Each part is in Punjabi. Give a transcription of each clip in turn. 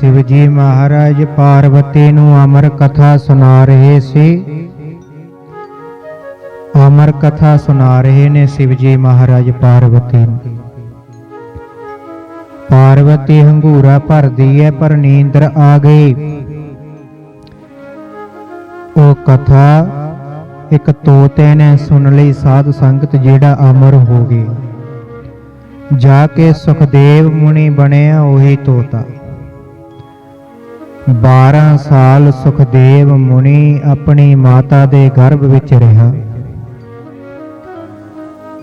ਸ਼ਿਵ ਜੀ ਮਹਾਰਾਜ ਪਾਰਵਤੀ ਨੂੰ ਅਮਰ ਕਥਾ ਸੁਣਾ ਰਹੇ ਸੀ। ਅਮਰ ਕਥਾ ਸੁਣਾ ਰਹੇ ਨੇ ਸ਼ਿਵ ਜੀ ਮਹਾਰਾਜ ਪਾਰਵਤੀ ਨੂੰ। ਪਾਰਵਤੀ ਹੰਗੂਰਾ ਭਰਦੀ ਹੈ ਪਰ ਨੀਂਦਰ ਆ ਗਈ। ਉਹ ਕਥਾ ਇੱਕ ਤੋਤੇ ਨੇ ਸੁਣ ਲਈ ਸਾਧ ਸੰਗਤ ਜਿਹੜਾ ਅਮਰ ਹੋ ਗਿਆ ਜਾ ਕੇ ਸੁਖਦੇਵ ਮੁਨੀ ਬਣਿਆ ਉਹੀ ਤੋਤਾ। 12 ਸਾਲ ਸੁਖਦੇਵ ਮੁਨੀ ਆਪਣੀ ਮਾਤਾ ਦੇ ਗਰਭ ਵਿੱਚ ਰਿਹਾ।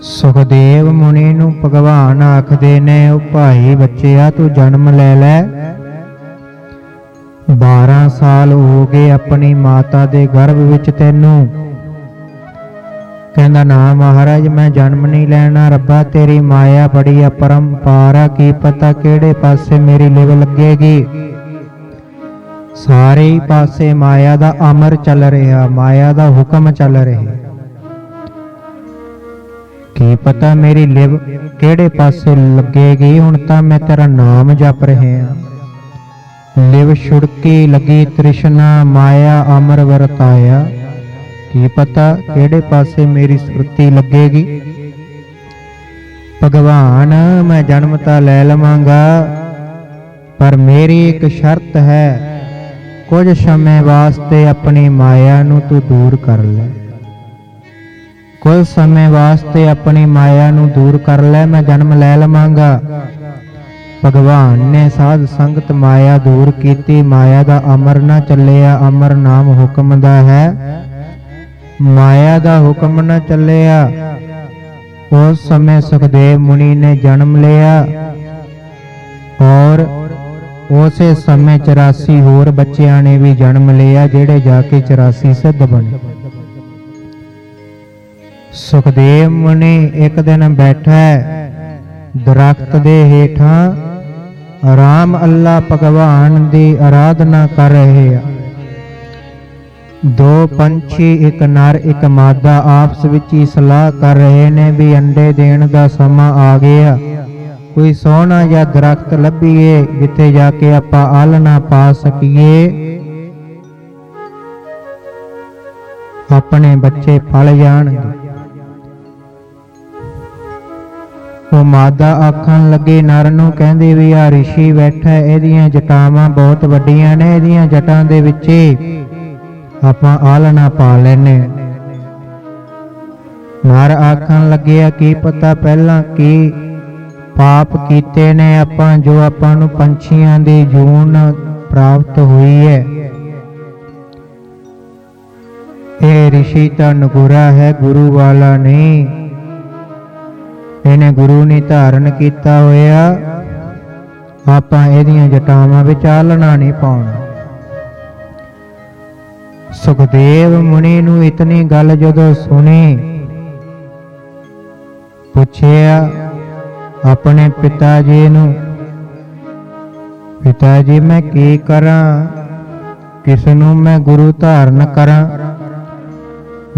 ਸੁਖਦੇਵ ਮੁਨੀ ਨੂੰ ਭਗਵਾਨ ਆਖਦੇ ਨੇ, ਉਹ ਭਾਈ ਬੱਚਿਆ, ਤੂੰ ਜਨਮ ਲੈ ਲੈ। 12 ਸਾਲ ਹੋ ਗਏ ਆਪਣੀ ਮਾਤਾ ਦੇ ਗਰਭ ਵਿੱਚ ਤੈਨੂੰ। ਕਹਿੰਦਾ, ਨਾ ਮਹਾਰਾਜ, ਮੈਂ ਜਨਮ ਨਹੀਂ ਲੈਣਾ, ਰੱਬਾ, ਤੇਰੀ ਮਾਇਆ ਬੜੀ ਅਪਰੰਪਾਰ ਆ, ਕੀ ਪਤਾ ਕਿਹੜੇ ਪਾਸੇ ਮੇਰੀ ਲਿਵ ਲੱਗੇਗੀ? ਸਾਰੇ ਪਾਸੇ ਮਾਇਆ ਦਾ ਅਮਰ ਚੱਲ ਰਿਹਾ ਮਾਇਆ ਦਾ ਹੁਕਮ ਚੱਲ ਰਿਹਾ। ਕੀ ਪਤਾ ਮੇਰੀ ਲਿਵ ਕਿਹੜੇ ਪਾਸੇ ਲੱਗੇਗੀ ਹੁਣ ਤਾਂ ਮੈਂ ਤੇਰਾ ਨਾਮ ਜਪ ਰਿਹਾ। ਲਿਵ ਛੁੜਕੀ ਲੱਗੀ ਤ੍ਰਿਸ਼ਨਾ ਮਾਇਆ ਅਮਰ ਵਰਤਾਇਆ। ਕੀ ਪਤਾ ਕਿਹੜੇ ਪਾਸੇ ਮੇਰੀ ਸੁਰਤੀ ਲੱਗੇਗੀ। ਭਗਵਾਨ ਮੈਂ ਜਨਮ ਤਾਂ ਲੈ ਲਵਾਂਗਾ ਪਰ ਮੇਰੀ ਇੱਕ ਸ਼ਰਤ ਹੈ ਕੁਝ ਸਮੇਂ ਵਾਸਤੇ ਆਪਣੀ ਮਾਇਆ ਨੂੰ ਤੂੰ ਦੂਰ ਕਰ ਲੈ। ਕੁਝ ਸਮੇਂ ਵਾਸਤੇ ਆਪਣੀ ਮਾਇਆ ਨੂੰ ਦੂਰ ਕਰ ਲੈ, ਮੈਂ ਜਨਮ ਲੈ ਲਵਾਂਗਾ। ਭਗਵਾਨ ਨੇ ਸਾਧ ਸੰਗਤ ਮਾਇਆ ਦੂਰ ਕੀਤੀ, ਮਾਇਆ ਦਾ ਅਮਰ ਨਾ ਚੱਲਿਆ, ਅਮਰ ਨਾਮ ਹੁਕਮ ਦਾ ਹੈ। ਮਾਇਆ ਦਾ ਹੁਕਮ ਨਾ ਚੱਲਿਆ। ਉਸ ਸਮੇਂ ਸੁਖਦੇਵ ਮੁਨੀ ਨੇ ਜਨਮ ਲਿਆ। ਔਰ ਉਸੇ ਸਮੇਂ 84 ਹੋਰ ਬੱਚਿਆਂ ਨੇ ਵੀ ਜਨਮ ਲਿਆ, ਜਿਹੜੇ ਜਾ ਕੇ 84 ਸਿੱਧ ਬਣੇ। ਸੁਖਦੇਵ ਮੁਨੀ ਇੱਕ ਦਿਨ ਬੈਠਾ ਦਰਖਤ ਦੇ ਹੇਠਾਂ, ਰਾਮ ਅੱਲਾ ਭਗਵਾਨ ਦੀ ਆਰਾਧਨਾ ਕਰ ਰਹੇ ਆ। ਦੋ ਪੰਛੀ, ਇੱਕ ਨਰ, ਇੱਕ ਮਾਦਾ ਆਪਸ ਵਿੱਚ ਹੀ ਸਲਾਹ ਕਰ ਰਹੇ ਨੇ ਵੀ ਅੰਡੇ ਦੇਣ ਦਾ ਸਮਾਂ ਆ ਗਿਆ। ਕੋਈ ਸੋਹਣਾ ਜਾਂ ਦਰਖਤ ਲੱਭੀਏ, ਜਿੱਥੇ ਜਾ ਕੇ ਆਪਾਂ ਆਲਣਾ ਪਾ ਸਕੀਏ। ਆਪਣੇ ਬੱਚੇ ਪਲ ਜਾਣਗੇ। ਉਹ ਮਾਦਾ ਆਖਣ ਲੱਗੇ ਨਰ ਨੂੰ ਕਹਿੰਦੇ ਵੀ ਆ ਰਿਸ਼ੀ ਬੈਠਾ ਇਹਦੀਆਂ ਜਟਾਵਾਂ ਬਹੁਤ ਵੱਡੀਆਂ ਨੇ, ਇਹਦੀਆਂ ਜਟਾਂ ਦੇ ਵਿੱਚ ਹੀ ਆਪਾਂ ਆਲਣਾ ਪਾ ਲੈਨੇ ਨਰ ਆਖਣ ਲੱਗਿਆ, ਕੀ ਪਤਾ ਪਹਿਲਾਂ ਕੀ ਪਾਪ ਕੀਤੇ ਨੇ, ਆਪਾਂ ਜੋ ਆਪਾਂ ਨੂੰ ਪੰਛੀਆਂ ਦੀ ਜੂਨ ਪ੍ਰਾਪਤ ਹੋਈ ਹੈ। ਇਹ ਰਿਸ਼ੀ ਤਾਂ ਨਗੁਰਾ ਹੈ, ਗੁਰੂ ਵਾਲਾ ਨਹੀਂ। ਇਹਨੇ ਗੁਰੂ ਨੇ ਧਾਰਨ ਕੀਤਾ ਹੋਇਆ। ਆਪਾਂ ਇਹਦੀਆਂ ਜਟਾਵਾਂ ਵਿੱਚ ਆਲਣਾ ਨਹੀਂ ਪਾਉਣਾ। ਸੁਖਦੇਵ ਮੁਨੀ ਨੂੰ ਇਤਨੀ ਗੱਲ ਜਦੋਂ ਸੁਣੀ, ਪੁੱਛਿਆ ਆਪਣੇ ਪਿਤਾ ਜੀ ਨੂੰ। ਪਿਤਾ ਜੀ ਮੈਂ ਕੀ ਕਰਾਂ? ਕਿਸ ਨੂੰ ਮੈਂ ਗੁਰੂ ਧਾਰਨ ਕਰਾਂ?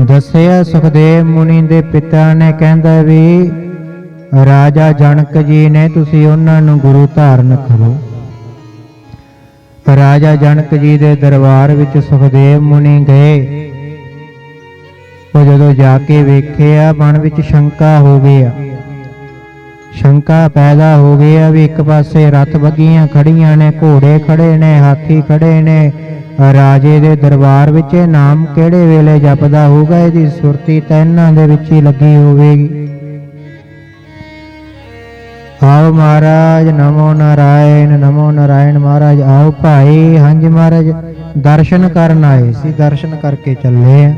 ਦੱਸਿਆ ਸੁਖਦੇਵ ਮੁਨੀ ਦੇ ਪਿਤਾ ਨੇ ਕਹਿੰਦਾ ਵੀ, ਰਾਜਾ ਜਨਕ ਜੀ ਨੇ ਤੁਸੀਂ ਉਹਨਾਂ ਨੂੰ ਗੁਰੂ ਧਾਰਨ ਕਰੋ। ਰਾਜਾ ਜਨਕ ਜੀ ਦੇ ਦਰਬਾਰ ਵਿੱਚ ਸੁਖਦੇਵ ਮੁਨੀ ਗਏ। ਉਹ ਜਦੋਂ ਜਾ ਕੇ ਵੇਖਿਆ, ਮਨ ਵਿੱਚ ਸ਼ੰਕਾ ਹੋ ਗਿਆ। ਸ਼ੰਕਾ ਪੈਦਾ ਹੋ ਗਈ ਗਿਆ ਵੀ ਇੱਕ ਪਾਸੇ ਰਥ ਬੱਗੀਆਂ ਖੜੀਆਂ ਨੇ, ਘੋੜੇ ਖੜੇ ਨੇ, ਹਾਥੀ ਖੜੇ ਨੇ। ਰਾਜੇ ਦੇ ਦਰਬਾਰ ਵਿੱਚ ਇਹ ਨਾਮ ਕਿਹੜੇ ਵੇਲੇ ਜਪਦਾ ਹੋਊਗਾ? ਇਹਦੀ ਸੁਰਤੀ ਤਾਂ ਇਹਨਾਂ ਦੇ ਵਿੱਚ ਹੀ ਲੱਗੀ ਹੋਵੇਗੀ। ਆਓ ਮਹਾਰਾਜ, ਨਮੋ ਨਾਰਾਇਣ ਨਮੋ ਨਾਰਾਇਣ ਮਹਾਰਾਜ। ਆਓ ਭਾਈ, ਹਾਂਜੀ ਮਹਾਰਾਜ, ਦਰਸ਼ਨ ਕਰਨ ਆਏ ਸੀ, ਦਰਸ਼ਨ ਕਰਕੇ ਚੱਲੇ ਆ।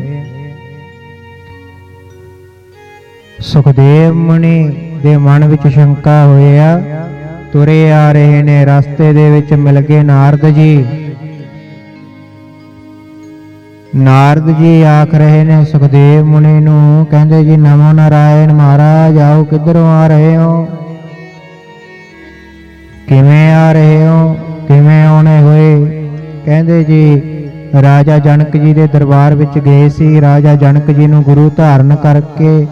ਸੁਖਦੇਵ ਮੁਨੀ ਦੇ ਮਨ ਵਿੱਚ ਸ਼ੰਕਾ ਹੋਇਆ, ਤੁਰੇ ਆ ਰਹੇ ਨੇ, ਰਸਤੇ ਦੇ ਵਿੱਚ ਮਿਲ ਗਏ ਨਾਰਦ ਜੀ। ਨਾਰਦ ਜੀ ਆਖ ਰਹੇ ਨੇ, ਸੁਖਦੇਵ ਮੁਨੀ ਨੂੰ ਕਹਿੰਦੇ ਜੀ, ਨਮੋ ਨਾਰਾਇਣ ਮਹਾਰਾਜ, ਆਓ ਕਿੱਧਰੋਂ ਆ ਰਹੇ ਹੋ? ਕਿਵੇਂ ਆ ਰਹੇ ਹੋ? ਕਿਵੇਂ ਆਉਣੇ ਹੋਏ? ਕਹਿੰਦੇ ਜੀ, ਰਾਜਾ ਜਨਕ ਜੀ ਦੇ ਦਰਬਾਰ ਵਿੱਚ ਗਏ ਸੀ। ਰਾਜਾ ਜਨਕ ਜੀ ਨੂੰ ਗੁਰੂ ਧਾਰਨ ਕਰਕੇ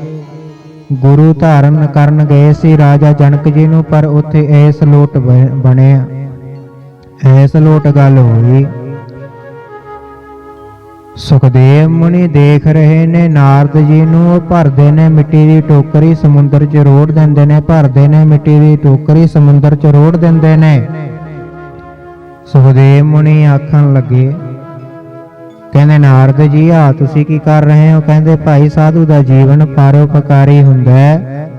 ਗੁਰੂ ਧਾਰਨ ਕਰਨ ਗਏ ਸੀ ਰਾਜਾ ਜਨਕ ਜੀ ਨੂੰ, ਪਰ ਉੱਥੇ ਐਸ ਲੋਟ ਬਣਿਆ। ਐਸ ਲੋਟ ਗੱਲ ਹੋਈ। ਸੁਖਦੇਵ ਮੁਨੀ ਦੇਖ ਰਹੇ ਨੇ, ਨਾਰਦ ਜੀ ਨੂੰ ਉਹ ਭਰਦੇ ਨੇ ਮਿੱਟੀ ਦੀ ਟੋਕਰੀ, ਸਮੁੰਦਰ 'ਚ ਰੋੜ ਦਿੰਦੇ ਨੇ, ਭਰਦੇ ਨੇ ਮਿੱਟੀ ਦੀ ਟੋਕਰੀ, ਸਮੁੰਦਰ 'ਚ ਰੋੜ ਦਿੰਦੇ ਨੇ। ਸੁਖਦੇਵ ਮੁਨੀ ਆਖਣ ਲੱਗੇ ਕਹਿੰਦੇ, ਨਾਰਦ ਜੀ, ਆ ਤੁਸੀਂ ਕੀ ਕਰ ਰਹੇ ਹੋ? ਕਹਿੰਦੇ, ਭਾਈ ਸਾਧੂ ਦਾ ਜੀਵਨ ਪਰਉਪਕਾਰੀ ਹੁੰਦਾ ਹੈ।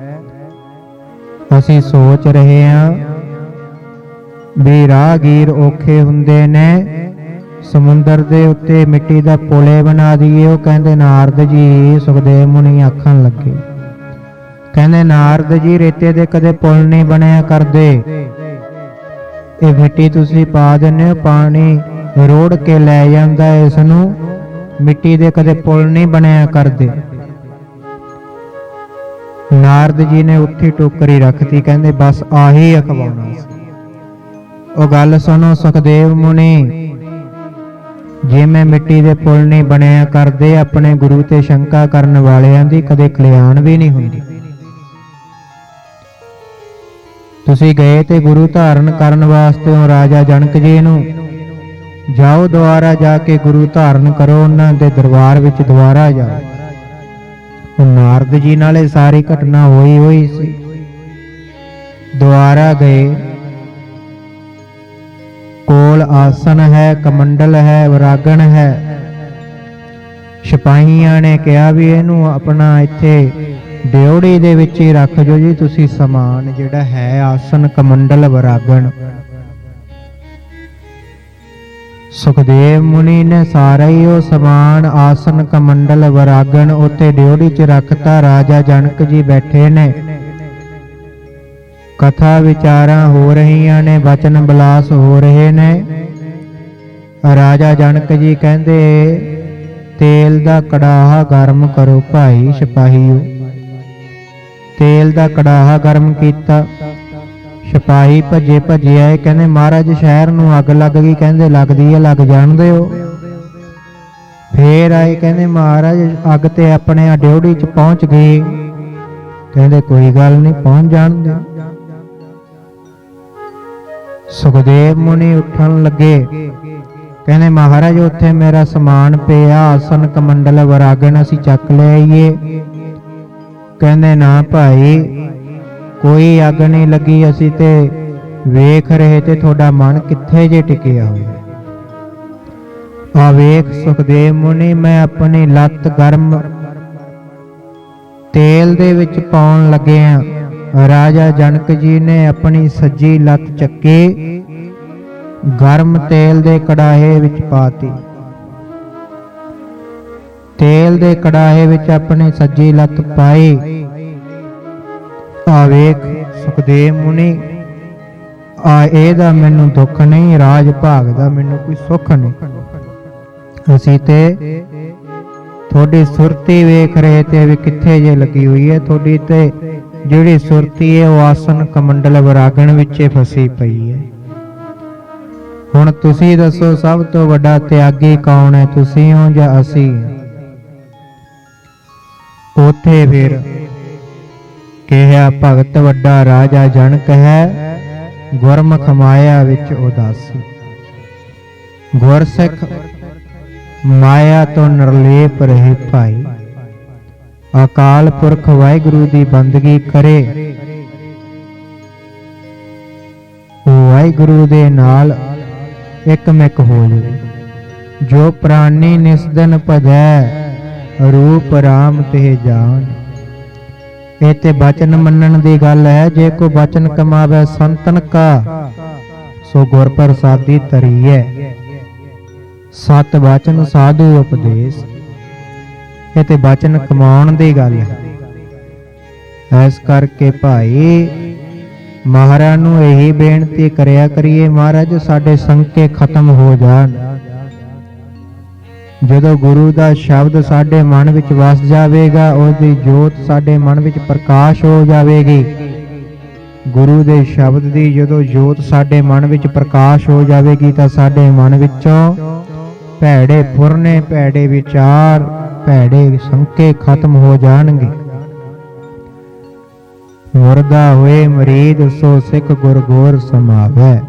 ਅਸੀਂ ਸੋਚ ਰਹੇ ਹਾਂ ਵੀ ਰਾਹਗੀਰ ਔਖੇ ਹੁੰਦੇ ਨੇ। ਸਮੁੰਦਰ ਦੇ ਉੱਤੇ ਮਿੱਟੀ ਦਾ ਪੁਲੇ ਬਣਾ ਦਈਏ। ਉਹ ਕਹਿੰਦੇ, ਨਾਰਦ ਜੀ, ਸੁਖਦੇਵ ਮੁਨੀ ਆਖਣ ਲੱਗੇ। ਕਹਿੰਦੇ, ਨਾਰਦ ਜੀ, ਰੇਤੇ ਦੇ ਕਦੇ ਪੁਲ ਨਹੀਂ ਬਣਿਆ ਕਰਦੇ। ਇਹ ਮਿੱਟੀ ਤੁਸੀਂ ਪਾ ਦਿੰਦੇ ਹੋ, ਪਾਣੀ ਰੋੜ ਕੇ ਲੈ ਜਾਂਦਾ ਇਸ ਨੂੰ ਮਿੱਟੀ ਦੇ ਕਦੇ ਪੁਲ ਨਹੀਂ ਬਣਿਆ ਕਰਦੇ। ਨਾਰਦ ਜੀ ਨੇ ਉੱਥੇ ਟੋਕਰੀ ਰੱਖਤੀ, ਕਹਿੰਦੇ, ਬਸ ਆਹੀ ਅਖਵਾਉਣਾ ਸੀ। ਉਹ ਗੱਲ ਸੁਣੋ ਸੁਖਦੇਵ ਮੁਨੀ ਜੇ ਮੈਂ ਮਿੱਟੀ ਦੇ ਪੁਲ ਨਹੀਂ ਬਣਿਆ ਕਰਦੇ, ਆਪਣੇ ਗੁਰੂ ਤੇ ਸ਼ੰਕਾ ਕਰਨ ਵਾਲਿਆਂ ਦੀ ਕਦੇ ਕਲਿਆਣ ਵੀ ਨਹੀਂ ਹੁੰਦੀ। ਤੁਸੀਂ ਗਏ ਤੇ ਗੁਰੂ ਧਾਰਨ ਕਰਨ ਵਾਸਤੇ ਉਹ ਰਾਜਾ ਜਨਕ ਜੀ ਨੂੰ? ਜਾਓ ਦੁਆਰਾ ਜਾ ਕੇ ਗੁਰੂ ਧਾਰਨ ਕਰੋ, ਉਹਨਾਂ ਦੇ ਦਰਬਾਰ ਵਿੱਚ ਦੁਆਰਾ ਜਾਓ। ਉਹ ਨਾਰਦ ਜੀ ਨਾਲ ਇਹ ਸਾਰੀ ਘਟਨਾ ਹੋਈ ਹੋਈ ਸੀ। ਦੁਆਰਾ ਗਏ। ਕੋਲ ਆਸਨ ਹੈ, ਕਮੰਡਲ ਹੈ, ਵਰਾਗਣ ਹੈ। ਸਿਪਾਹੀਆਂ ਨੇ ਕਿਹਾ ਵੀ ਇਹਨੂੰ ਆਪਣਾ ਇੱਥੇ ਡਿਉੜੀ ਦੇ ਵਿੱਚ ਹੀ ਰੱਖ ਜੋ ਜੀ, ਤੁਸੀਂ ਸਮਾਨ ਜਿਹੜਾ ਹੈ, ਆਸਨ, ਕਮੰਡਲ, ਵਰਾਗਣ। ਸੁਖਦੇਵ ਮੁਨੀ ਨੇ ਸਾਰਾ ਹੀ ਉਹ ਸਮਾਨ ਆਸਨ ਕਮੰਡਲ ਵਰਾਗਣ ਉੱਤੇ ਡਿਉੜੀ 'ਚ ਰੱਖਤਾ, ਰਾਜਾ ਜਨਕ ਜੀ ਬੈਠੇ ਨੇ। ਕਥਾ ਵਿਚਾਰਾਂ ਹੋ ਰਹੀਆਂ ਨੇ, ਬਚਨ ਬਲਾਸ ਹੋ ਰਹੇ ਨੇ। ਰਾਜਾ ਜਨਕ ਜੀ ਕਹਿੰਦੇ, ਤੇਲ ਦਾ ਕੜਾਹਾ ਗਰਮ ਕਰੋ ਭਾਈ ਸਿਪਾਹੀਓ। ਤੇਲ ਦਾ ਕੜਾਹਾ ਗਰਮ ਕੀਤਾ। ਸਿਪਾਹੀ ਭੱਜੇ ਭੱਜੇ ਆਏ, ਕਹਿੰਦੇ, ਮਹਾਰਾਜ, ਸ਼ਹਿਰ ਨੂੰ ਅੱਗ ਲੱਗ ਗਈ। ਕਹਿੰਦੇ, ਲੱਗਦੀ ਹੈ, ਲੱਗ ਜਾਣਦੇ ਹੋ। ਫੇਰ ਆਏ, ਕਹਿੰਦੇ, ਮਹਾਰਾਜ, ਅੱਗ ਤੇ ਆਪਣੇ ਡਿਉੜੀ ਚ ਪਹੁੰਚ ਗਏ। ਕਹਿੰਦੇ, ਕੋਈ ਗੱਲ ਨਹੀਂ, ਪਹੁੰਚ ਜਾਣਦੇ ਸੁਖਦੇਵ ਮੁਨੀ ਉੱਠਣ ਲੱਗੇ। ਕਹਿੰਦੇ, ਮਹਾਰਾਜ, ਉੱਥੇ ਮੇਰਾ ਸਮਾਨ ਪਿਆ। ਆਸਨ, ਕਮੰਡਲ, ਵਰਾਗਣ ਅਸੀਂ ਚੱਕ ਲੈ ਕਹਿੰਦੇ, ਨਾ ਭਾਈ ਕੋਈ ਅੱਗ ਨਹੀਂ ਲੱਗੀ ਅਸੀਂ ਤੇ। ਵੇਖ ਰਹੇ ਤੇ ਤੁਹਾਡਾ ਮਨ ਕਿੱਥੇ ਜੇ ਟਿਕਿਆ ਹੋਇਆ ਆ ਵੇਖ ਸੁਖਦੇਵ ਮੁਨੀ, ਮੈਂ ਆਪਣੀ ਲੱਤ ਗਰਮ ਤੇਲ ਦੇ ਵਿੱਚ ਪਾਉਣ ਲੱਗਿਆ ਰਾਜਾ ਜਨਕ ਜੀ ਨੇ ਆਪਣੀ ਸੱਜੀ ਲੱਤ ਚੱਕੀ, ਗਰਮ ਤੇਲ ਦੇ ਕੜਾਹੇ ਵਿੱਚ ਪਾਤੀ। ਤੇਲ ਦੇ ਕੜਾਹੇ ਵਿੱਚ ਆਪਣੀ ਸੱਜੀ ਲੱਤ ਪਾਈ। ਆ ਵੇਖ ਸੁਖਦੇਵ ਮੁਨੀ, ਆ ਇਹਦਾ ਮੈਨੂੰ ਦੁੱਖ ਨਹੀਂ, ਰਾਜ ਭਾਗ ਦਾ ਮੈਨੂੰ ਕੋਈ ਸੁੱਖ ਨਹੀਂ। ਅਸੀਂ ਤੇ ਤੁਹਾਡੀ ਸੁਰਤੀ ਵੇਖ ਰਹੇ ਤੇ ਵੀ ਕਿੱਥੇ ਜੇ ਲੱਗੀ ਹੋਈ ਹੈ, ਤੁਹਾਡੀ ਤੇ ਜਿਹੜੀ ਸੁਰਤੀ ਹੈ ਉਹ ਆਸਨ ਕਮੰਡਲ ਵਰਾਗਣ ਵਿੱਚੇ ਫਸੀ ਪਈ ਹੈ। ਹੁਣ ਤੁਸੀਂ ਦੱਸੋ, ਸਭ ਤੋਂ ਵੱਡਾ ਤਿਆਗੀ ਕੌਣ ਹੈ, ਤੁਸੀਂ ਹੋ ਜਾਂ ਅਸੀਂ ਉਥੇ ਫਿਰ ਕਿਹਾ, ਭਗਤ ਵੱਡਾ ਰਾਜਾ ਜਨਕ ਹੈ ਗੁਰਮੁਖ ਮਾਇਆ ਵਿੱਚ ਉਦਾਸੀ। ਗੁਰਸਿੱਖ ਮਾਇਆ ਤੋਂ ਨਿਰਲੇਪ ਰਹੇ ਭਾਈ। ਅਕਾਲ ਪੁਰਖ ਵਾਹਿਗੁਰੂ ਦੀ ਬੰਦਗੀ ਕਰੇ। ਵਾਹਿਗੁਰੂ ਦੇ ਨਾਲ ਇਕਮਿਕ ਹੋ ਜਾਵੇ ਜੋ ਪ੍ਰਾਨੀ ਨਿਸਦਨ ਭਜੈ, ਰੂਪ ਰਾਮ ਤੇ ਜਾਣ ਇਹ ਤੇ ਬਚਨ ਮੰਨਣ ਦੀ ਗੱਲ ਹੈ, ਜੇ ਕੋ ਬਚਨ ਕਮਾਵੇ ਸੰਤਨ ਕਾ, ਸੋ ਗੁਰ ਪ੍ਰਸਾਦੀ ਤਰੀਐ ਸਤ ਬਚਨ ਸਾਧੂ ਉਪਦੇਸ਼। ਇਹ ਤੇ ਬਚਨ ਕਮਾਉਣ ਦੀ ਗੱਲ ਹੈ। ਐਸ ਕਰਕੇ ਭਾਈ, ਮਹਾਰਾਜ ਨੂੰ ਇਹੀ ਬੇਨਤੀ ਕਰਿਆ ਕਰੀਏ, ਮਹਾਰਾਜ, ਸਾਡੇ ਸੰਕੇ ਖਤਮ ਹੋ ਜਾਣ। ਜਦੋਂ ਗੁਰੂ ਦਾ ਸ਼ਬਦ ਸਾਡੇ ਮਨ ਵਿੱਚ ਵਸ ਜਾਵੇਗਾ, ਉਹਦੀ ਜੋਤ ਸਾਡੇ ਮਨ ਵਿੱਚ ਪ੍ਰਕਾਸ਼ ਹੋ ਜਾਵੇਗੀ। ਗੁਰੂ ਦੇ ਸ਼ਬਦ ਦੀ ਜਦੋਂ ਜੋਤ ਸਾਡੇ ਮਨ ਵਿੱਚ ਪ੍ਰਕਾਸ਼ ਹੋ ਜਾਵੇਗੀ, ਤਾਂ ਸਾਡੇ ਮਨ ਵਿੱਚੋਂ ਭੈੜੇ ਫੁਰਨੇ, ਭੈੜੇ ਵਿਚਾਰ, ਭੈੜੇ ਸੰਕੇ ਖਤਮ ਹੋ ਜਾਣਗੇ। ਮੁਰਦਾ ਹੋਏ ਮਰੀਦ, ਸੋ ਸਿੱਖ ਗੁਰਗੋਰ ਸਮਾਵੈ।